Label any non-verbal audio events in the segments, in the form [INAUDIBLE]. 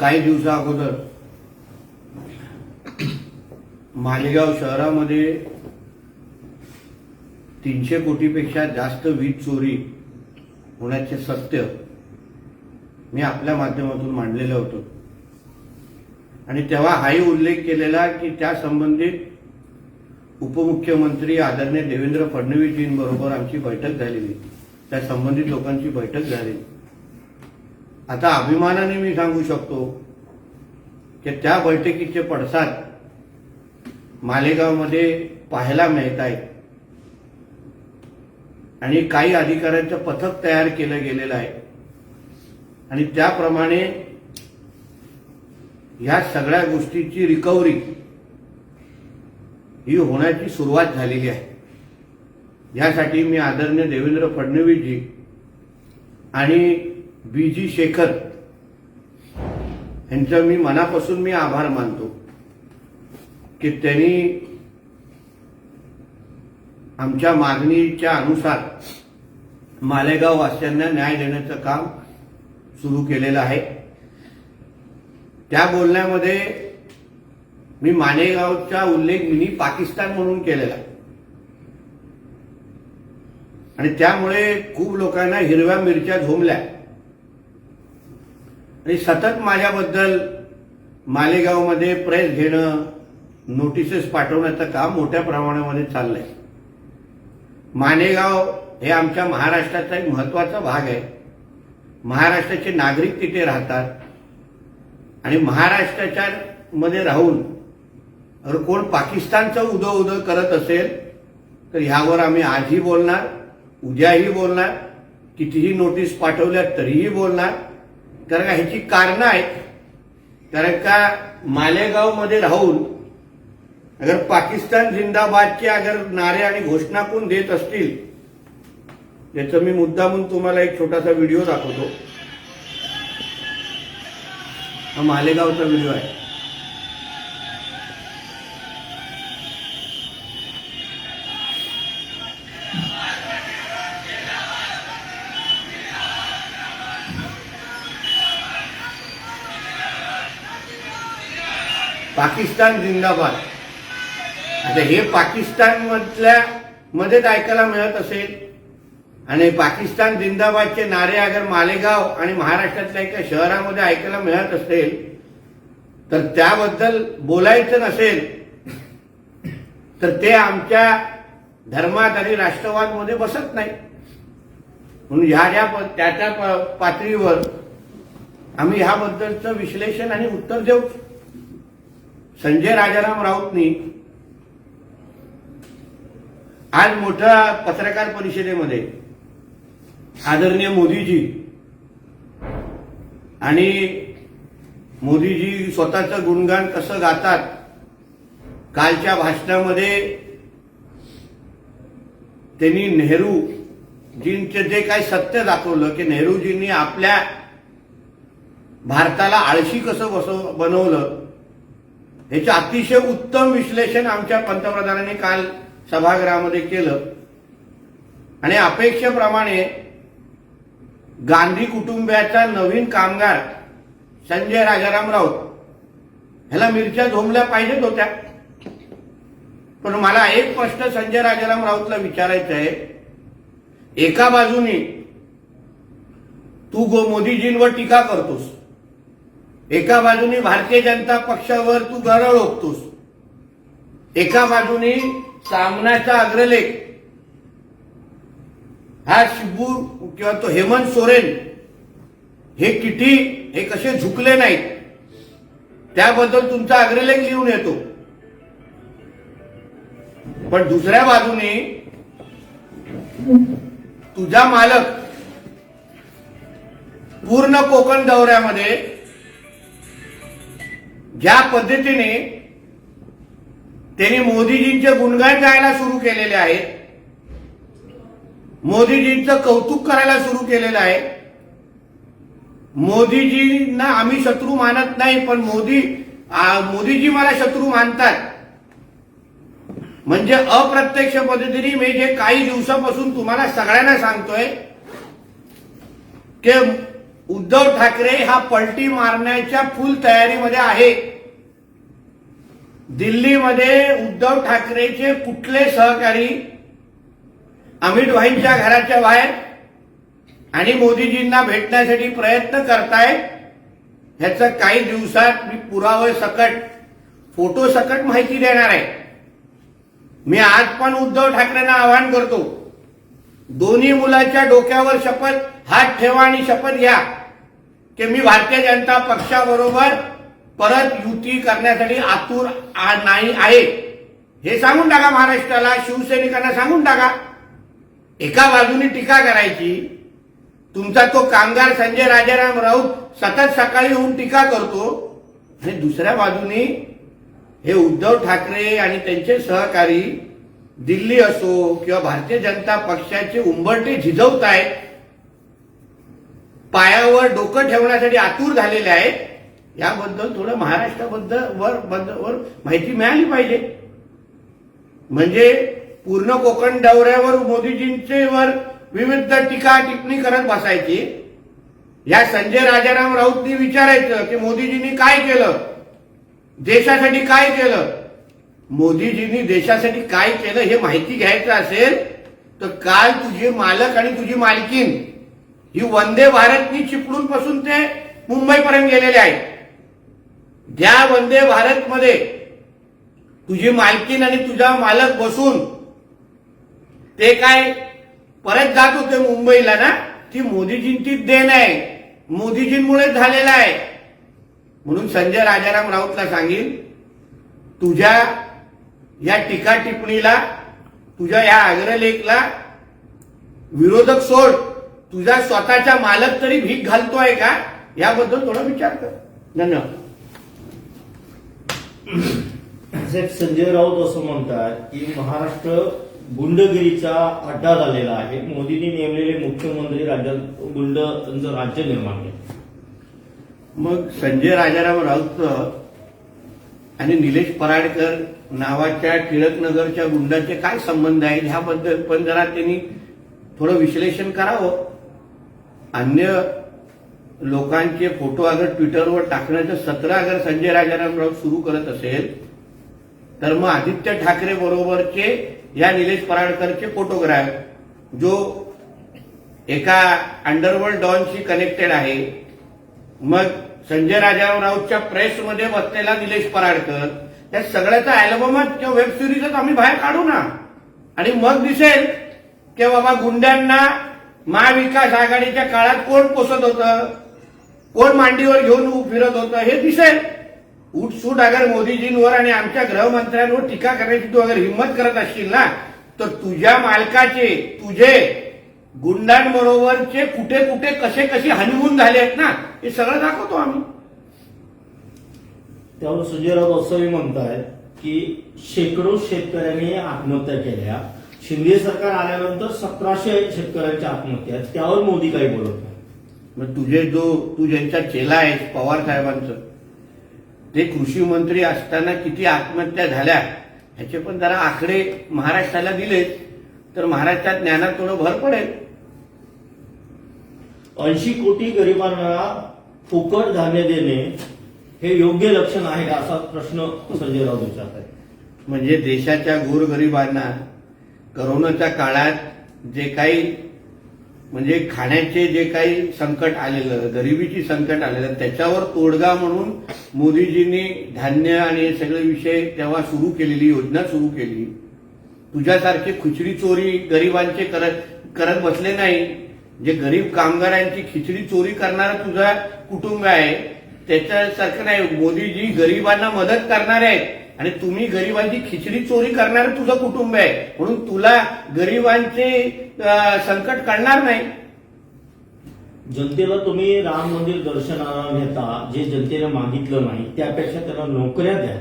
काही दिवसा अगोदर मालेगाव शहरामध्ये तीनशे कोटीपेक्षा जास्त वीज चोरी होण्याचे सत्य मी आपल्या माध्यमातून मांडलेलं होतं. आणि तेव्हा हाही उल्लेख केलेला की त्या संबंधित उपमुख्यमंत्री आदरणीय देवेंद्र फडणवीसजींबरोबर आमची बैठक झालेली. त्या संबंधित लोकांची बैठक झाली आता अभिमानाने मी सांगू शकतो की त्या बैठकीचे पडसाद मालेगावमध्ये पाहायला मिळत आहेत. आणि काही अधिकाऱ्यांचं पथक तयार केलं गेलेलं आहे. आणि त्याप्रमाणे ह्या सगळ्या गोष्टीची रिकव्हरी ही होण्याची सुरुवात झालेली आहे. यासाठी मी आदरणीय देवेंद्र फडणवीसजी आणि बी जी शेखर. यांचं मी मनापासून मी आभार मानतो की त्यांनी आमच्या मागणीच्या अनुसार मालेगाव वासियांना न्याय देण्याचं काम सुरू केलेलं आहे. त्या बोलण्यामध्ये मी मालेगावचा उल्लेख मी पाकिस्तान म्हणून केलेला. आहे. आणि त्यामुळे खूप लोकांना हिरव्या मिरच्या झोमल्या आणि सतत माझ्याबद्दल मालेगावमध्ये प्रेस घेणं नोटिसेस पाठवण्याचं काम मोठ्या प्रमाणामध्ये चाललंय. मानेगाव हे आमच्या महाराष्ट्राचा एक महत्त्वाचा भाग आहे. महाराष्ट्राचे नागरिक तिथे राहतात. आणि महाराष्ट्राच्या मध्ये राहून अगर कोण पाकिस्तानचं उदो उदो करत असेल तर ह्यावर आम्ही आजही बोलणार उद्याही बोलणार कितीही नोटीस पाठवल्या तरीही बोलणार. कारण का ह्याची कारणं आहेत. कारण का मालेगावमध्ये राहून अगर पाकिस्तान जिंदाबादचे अगर नारे आणि घोषणा कोण देत असतील याचं मी मुद्दा म्हणून तुम्हाला एक छोटासा व्हिडिओ दाखवतो. हा मालेगावचा व्हिडिओ आहे. पाकिस्तान जिंदाबाद. आता हे पाकिस्तान मधल्या मध्येच ऐकायला मिळत असेल. आणि पाकिस्तान जिंदाबादचे नारे अगर मालेगाव आणि महाराष्ट्रातल्या एका शहरामध्ये ऐकायला मिळत असेल तर त्याबद्दल बोलायचं नसेल तर ते आमच्या धर्मात आणि राष्ट्रवादमध्ये बसत नाही. म्हणून ह्या ज्या प- त्या त्या पातळीवर आम्ही ह्याबद्दलचं विश्लेषण आणि उत्तर देऊ. संजय राजाराम राऊतनी आज मोठ्या पत्रकार परिषदेमध्ये आदरणीय मोदीजी आणि मोदीजी स्वतःचं गुणगान कसं गातात कालच्या भाषणामध्ये त्यांनी नेहरूजींचं जे काही सत्य दाखवलं की नेहरूजींनी आपल्या भारताला आळशी कसं बसव बनवलं ह्याचं अतिशय उत्तम विश्लेषण आमच्या पंतप्रधानांनी काल सभागृहामध्ये केलं. आणि अपेक्षेप्रमाणे गांधी कुटुंबियाचा नवीन कामगार संजय राजाराम राऊत ह्याला मिरच्या झोमल्या पाहिजेत होत्या. पण मला एक प्रश्न संजय राजाराम राऊतला विचारायचं आहे. एका बाजूनी तू गो मोदीजींवर टीका करतोस. एका बाजूनी भारतीय जनता पक्षावर तू गरळ ओकतोस. एका बाजूनी सामनाचा अग्रलेख. हा शिबू किंवा तो हेमंत सोरेन हे किती हे कसे झुकले नाहीत त्याबद्दल तुमचा अग्रलेख लिहून येतो. पण दुसऱ्या बाजूने तुझा मालक पूर्ण कोकण दौऱ्यामध्ये ज्या पद्धतीने त्यांनी मोदीजींचे गुणगान गायला सुरू केलेले आहेत मोदीजींचं कौतुक करायला सुरू केलेलं आहे मोदीजींना आम्ही शत्रू मानत नाही पण मोदी मोदीजी मला शत्रू मानतात. म्हणजे अप्रत्यक्ष पद्धतीने मी जे काही दिवसापासून तुम्हाला सगळ्यांना सांगतोय की उद्धव ठाकरे हा पलटी मारण्याच्या फुल तयारीमध्ये आहे. दिल्लीमध्ये उद्धव ठाकरेचे कुठले सहकारी अमित भाईंच्या घराच्या बाहेर आणि मोदीजींना भेटण्यासाठी प्रयत्न करतायत ह्याचं काही दिवसात मी पुरावे सकट फोटो सकट माहिती देणार आहे. मी आज पण उद्धव ठाकरेंना आवाहन करतो. दोन्ही मुलाच्या डोक्यावर शपथ हात ठेवा आणि शपथ घ्या. की मी भारतीय जनता पक्षाबरोबर परत युती करण्यासाठी आतुर आ- नाही आहे. हे सांगून टाका महाराष्ट्राला शिवसैनिकांना सांगून टाका. एका बाजूने टीका करायची. तुमचा तो कामगार संजय राजाराम राऊत सतत सकाळी येऊन टीका करतो. आणि दुसऱ्या बाजूने हे उद्धव ठाकरे आणि त्यांचे सहकारी दिल्ली असो किंवा भारतीय जनता पक्षाचे उंबरटे झिजवत आहेत पायावर डोकं ठेवण्यासाठी आतुर झालेले आहेत याबद्दल थोडं महाराष्ट्राबद्दल वर बद्दल- वर माहिती मिळाली पाहिजे. म्हणजे पूर्ण कोकण दौऱ्यावर मोदीजींचे वर विविध टीका टिप्पणी करत बसायची. या संजय राजाराम राऊतनी विचारायचं की मोदीजींनी काय केलं? देशासाठी काय केलं? मोदीजींनी देशासाठी काय केलं हे माहिती घ्यायचं असेल तर काल तुझे मालक आणि तुझी मालकीन ही वंदे भारतनी चिपळून पासून ते मुंबईपर्यंत गेलेले आहेत. ज्या वंदे भारतमध्ये तुझी मालकीन आणि तुझा मालक बसून ते काय परत जात होते मुंबईला ना ती मोदीजींची देण आहे. मोदीजींमुळे झालेला आहे. म्हणून संजय राजाराम राऊतला सांगेन तुझ्या या टीका टिप्पणीला तुझ्या या अग्रलेखला विरोधक सोड. तुझा स्वतःचा मालक तरी भीक घालतोय का? याबद्दल थोडा विचार कर. धन्यवाद. साहेब संजय राऊत असं म्हणतात की महाराष्ट्र गुंडगिरीचा अड्डा झालेला आहे. मोदींनी नेमलेले मुख्यमंत्री राज्यात गुंडचं राज्य निर्माण केलं. मग संजय राजाराम राऊत आणि निलेश पराडकर नावाच्या टिळकनगरच्या गुंडाचे काय संबंध आहेत ह्याबद्दल पण जरा त्यांनी थोडं विश्लेषण करावं. अन्य लोकांचे फोटो अगर ट्विटरवर टाकण्याचं सत्र अगर संजय राजारामराव सुरू करत असेल तर मग आदित्य ठाकरे बरोबरचे या निलेश पराडकरचे फोटोग्राफ जो एका अंडरवर्ल्ड डॉनशी कनेक्टेड आहे. मग संजय राजाराम राऊतच्या प्रेसमध्ये बसलेला निलेश पराडकर या सगळ्याचा अल्बमच किंवा वेब सिरीजच आम्ही बाहेर काढू ना. आणि मग दिसेल की बाबा गुंड्यांना महाविकास आघाडीच्या काळात कोण पोसत होतं? कोण मांडीवर घेऊन फिरत होतं? हे दिसेल. उठसूट अगर मोदीजींवर आणि आमच्या गृहमंत्र्यांवर टीका करण्याची तू अगर हिंमत करत असशील ना तर तुझ्या मालकाचे तुझे गुंडांबरोबरचे कुठे कुठे कसे कसे हनीमून झाले आहेत ना हे सगळं दाखवतो आम्ही. त्यावर संजय राऊत असंही म्हणतायत की शेकडो शेतकऱ्यांनी आत्महत्या केल्या. शिंदे सरकार आल्यानंतर सतराशे शेतकऱ्यांच्या आत्महत्या. त्यावर मोदी काही बोलत नाही. मग तुझे जो तू ज्यांचा चेला आहे पवार साहेबांचं ते कृषी मंत्री असताना किती आत्महत्या झाल्या ह्याचे पण जरा आकडे महाराष्ट्राला दिलेत. तर महाराष्ट्रात ज्ञानात थोडं भर पडेल. ऐंशी कोटी गरिबांना फुकट धान्य देणे हे योग्य लक्षण आहे का असा प्रश्न संजय राऊत विचारत आहेत म्हणजे देशाच्या गोरगरिबांना करोनाच्या काळात जे काही म्हणजे खाण्याचे जे काही संकट आलेलं गरिबीची संकट आलेलं त्याच्यावर तोडगा म्हणून मोदीजींनी धान्य आणि हे सगळे विषय तेव्हा सुरू केलेली योजना सुरू केली. तुझ्यासारखे खिचडी चोरी गरिबांचे करत करत बसले नाही. जे गरीब कामगारांची खिचडी चोरी करणारा तुझा कुटुंब आहे त्याच्यासारखं नाही. मोदीजी गरिबांना मदत करणार आहेत. आणि तुम्ही गरिबांची खिचडी चोरी करणार तुझं कुटुंब आहे. म्हणून तुला गरिबांचे संकट कळणार नाही. जनतेला तुम्ही राम मंदिर दर्शनाला नेता जे जनतेने मागितलं नाही त्यापेक्षा त्यांना नोकऱ्या द्या.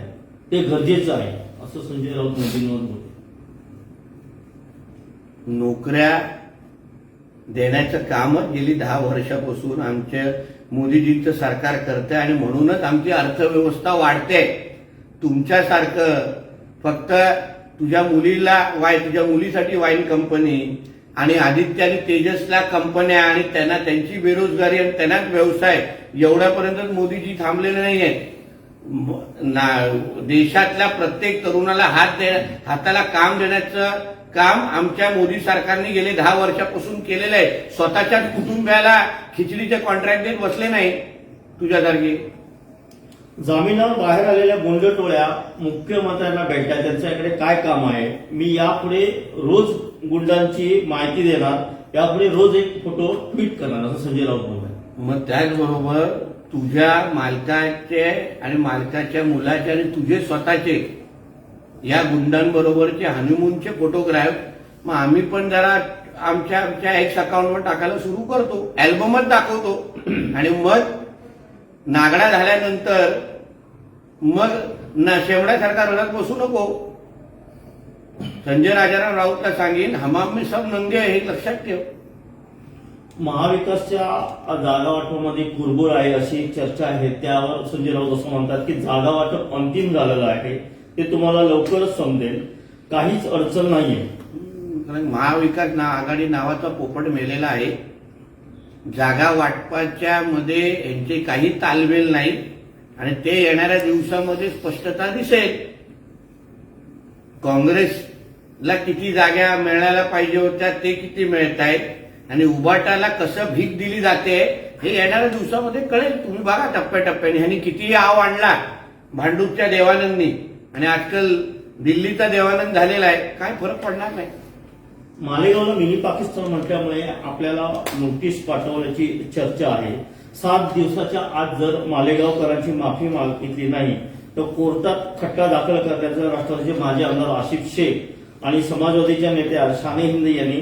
ते गरजेचं आहे. असं संजय राऊत मोदींवर बोलले. नोकऱ्या देण्याचं कामच गेली दहा वर्षापासून आमच्या मोदीजींचं सरकार करते आणि म्हणूनच आमची अर्थव्यवस्था वाढते. तुमच्यासारखं फक्त तुझ्या मुलीला वाय तुझ्या मुलीसाठी वाईन कंपनी आणि आदित्य आणि तेजसला कंपन्या आणि त्यांना त्यांची बेरोजगारी आणि त्यांनाच व्यवसाय एवढ्यापर्यंत मोदीजी थांबलेले नाहीये. ना- देशातल्या प्रत्येक तरुणाला हात दे हाताला काम देण्याचं काम आमच्या मोदी सरकारने गेले दहा वर्षापासून केलेलं आहे. स्वतःच्याच कुटुंबियाला खिचडीचे कॉन्ट्रॅक्ट देत बसले नाही. तुझ्यासारखे जामिनावर बाहेर आलेल्या गुंड टोळ्या मुख्यमंत्र्यांना भेटल्या. त्यांच्याकडे काय काम आहे? मी यापुढे रोज गुंडांची माहिती देणार. यापुढे रोज एक फोटो ट्विट करणार असं संजय राऊत बोलले. मग त्याचबरोबर तुझ्या मालकाचे आणि मालकाच्या मुलाचे आणि तुझे स्वतःचे या गुंडांबरोबरचे हनीमूनचे फोटोग्राफ मग आम्ही पण जरा आमच्या आमच्या एक्स अकाउंटवर टाकायला सुरू करतो. अल्बमच दाखवतो. [CLEARS THROAT] आणि मग नागडा झाल्यानंतर मग ना शेवड्यासारखा रडत बसू नको. संजय राजाराम राऊतला सांगेन हमाम मी सब नंदी आहे हे लक्षात ठेव. महाविकासच्या जागा वाटपामध्ये कुरबुर आहे अशी एक चर्चा आहे. त्यावर संजय राऊत असं म्हणतात की जागा वाटप अंतिम झालेलं आहे. ते तुम्हाला लवकरच समजेल. काहीच अडचण नाहीये. कारण महाविकास ना आघाडी नावाचा पोपट मेलेला आहे. जागा वाटपाच्या मध्ये यांचे काही तालमेल नाही. आणि ते येणाऱ्या दिवसामध्ये स्पष्टता दिसेल. काँग्रेसला किती जागा मिळायला पाहिजे होत्या ते किती मिळत आहेत? आणि उबाटाला कसं भीक दिली जाते हे येणाऱ्या दिवसामध्ये कळेल. तुम्ही बघा टप्प्याटप्प्याने. ह्यांनी किती आव आणला भांडूपच्या देवानंदनी. आणि आजकाल दिल्लीचा देवानंद झालेला आहे. काय फरक पडणार नाही. मालेगावला मिनी पाकिस्तान म्हटल्यामुळे आपल्याला नोटीस पाठवण्याची चर्चा आहे. सात दिवसाच्या आत जर मालेगावकरांची माफी मागितली नाही तर कोर्टात खटला दाखल करण्याचं राष्ट्रवादीचे माजी आमदार आशिफ शेख आणि समाजवादीच्या नेत्या शाने हिंद यांनी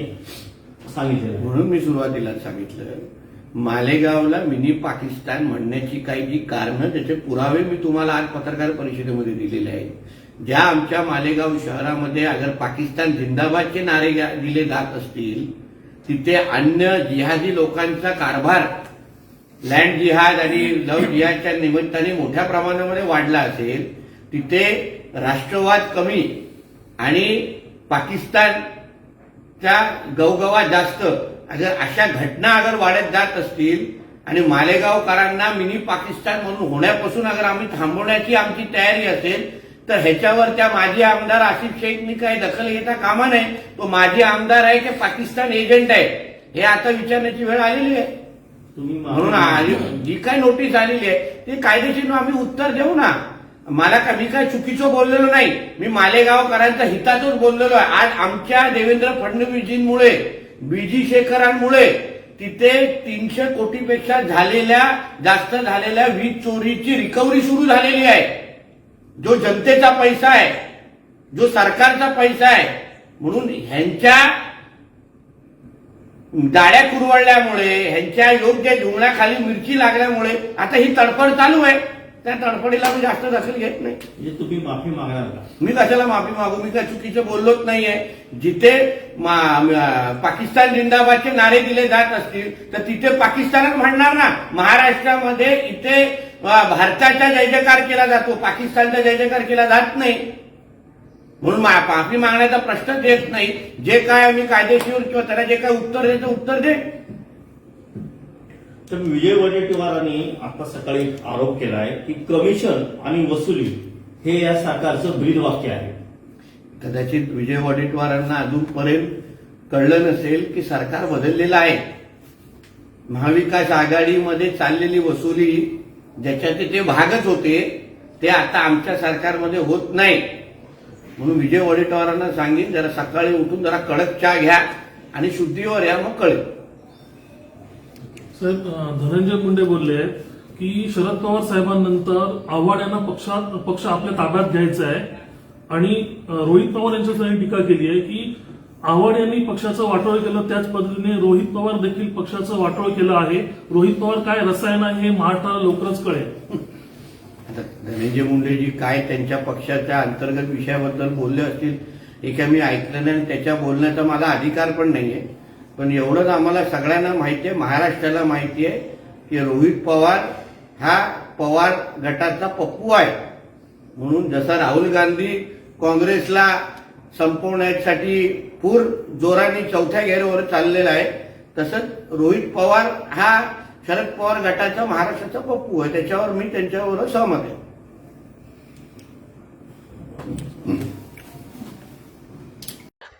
सांगितलेलं आहे. म्हणून मी सुरुवातीला सांगितलं मालेगावला मिनी पाकिस्तान म्हणण्याची काही जी कारणं त्याचे पुरावे मी तुम्हाला आज पत्रकार परिषदेमध्ये दिलेले आहेत. ज्या आमच्या मालेगाव शहरामध्ये अगर पाकिस्तान झिंदाबादचे नारे गा- दिले जात असतील तिथे अन्य जिहादी लोकांचा कारभार लँड जिहाद आणि लव जिहादच्या निमित्ताने मोठ्या प्रमाणामध्ये वाढला असेल तिथे राष्ट्रवाद कमी आणि पाकिस्तानच्या गवगवा जास्त अगर अशा घटना अगर वाढत जात असतील आणि मालेगावकरांना मिनी पाकिस्तान म्हणून होण्यापासून अगर आम्ही थांबवण्याची आमची तयारी असेल तर ह्याच्यावर त्या माजी आमदार आसिफ शेखनी काही दखल घेता कामा नाही तो माजी आमदार आहे की पाकिस्तान एजंट आहे? हे आता विचारण्याची वेळ आलेली आहे. तुम्ही म्हणून माफी- आ- जी काय नोटीस आलेली आहे ती कायदेशीर आम्ही उत्तर देऊ ना. मला का मी काय चुकीचं बोललेलो नाही. मी मालेगावकरांच्या हितातच बोललेलो आहे. आज आमच्या देवेंद्र फडणवीसजींमुळे बीजी शेखरांमुळे तिथे तीनशे कोटीपेक्षा झालेल्या जास्त झालेल्या वीज चोरीची रिकव्हरी सुरू झालेली आहे. जो जनतेचा पैसा आहे जो सरकारचा पैसा आहे म्हणून ह्यांच्या दाड्या कुरवडल्यामुळे ह्यांच्या योग्य धुळण्याखाली मिरची लागल्यामुळे आता ही तडफड चालू आहे. त्या तडफडीला मी जास्त दखल घेत नाही. म्हणजे तुम्ही माफी मागणार का? मी कशाला माफी मागू? मी काय चुकीचं बोललोच नाहीये. जिथे पाकिस्तान जिंदाबादचे नारे दिले जात असतील तर तिथे पाकिस्तानच म्हणणार ना. महाराष्ट्रामध्ये इथे भारताचा जय जयकार केला जातो. पाकिस्तानचा जय जयकार केला जात नाही. म्हणून माफी मागण्याचा प्रश्नच येत नाही. जे काय आम्ही कायदेशीर किंवा त्याला जे काय उत्तर द्यायचं उत्तर दे. तर विजय वडेट्टीवारांनी आता सकाळी एक आरोप केला आहे की कमिशन आणि वसुली हे या सरकारचं ब्रीद वाक्य आहे. कदाचित विजय वडेट्टीवारांना अजूनपर्यंत कळलं नसेल की सरकार बदललेलं आहे. महाविकास आघाडीमध्ये चाललेली वसुली ज्याच्यात ते भागच होते ते आता आमच्या सरकारमध्ये होत नाही. म्हणून विजय वडेट्टीवारांना सांगेन जरा सकाळी उठून जरा कडक चहा घ्या आणि शुद्धीवर या मग कळेल. साहेब धनंजय मुंडे बोलले की शरद पवार साहेबांनंतर आव्हाड यांना पक्षात पक्ष आपल्या ताब्यात घ्यायचा आहे. आणि रोहित पवार यांच्यासाठी टीका केली आहे की आव्हाड यांनी पक्षाचं वाटोळ केलं त्याच पद्धतीने रोहित पवार देखील पक्षाचं वाटोळ केलं आहे. रोहित पवार काय रसायन आहे हे महाराष्ट्राला लवकरच कळेल. धनंजय मुंडेजी काय त्यांच्या पक्षाच्या अंतर्गत विषयाबद्दल बोलले असतील हे काय मी ऐकलं नाही त्याच्या बोलण्याचा माझा अधिकार पण नाहीये. पण एवढंच आम्हाला सगळ्यांना माहिती आहे महाराष्ट्राला माहिती आहे की रोहित पवार हा पवार गटाचा पप्पू आहे. म्हणून जसा राहुल गांधी काँग्रेसला संपवण्यासाठी पूर जोराने चौथ्या गेअरवर चाललेला आहे तसंच रोहित पवार हा शरद पवार गटाचा महाराष्ट्राचा पप्पू आहे. त्याच्यावर मी त्यांच्यावर सहमत आहे.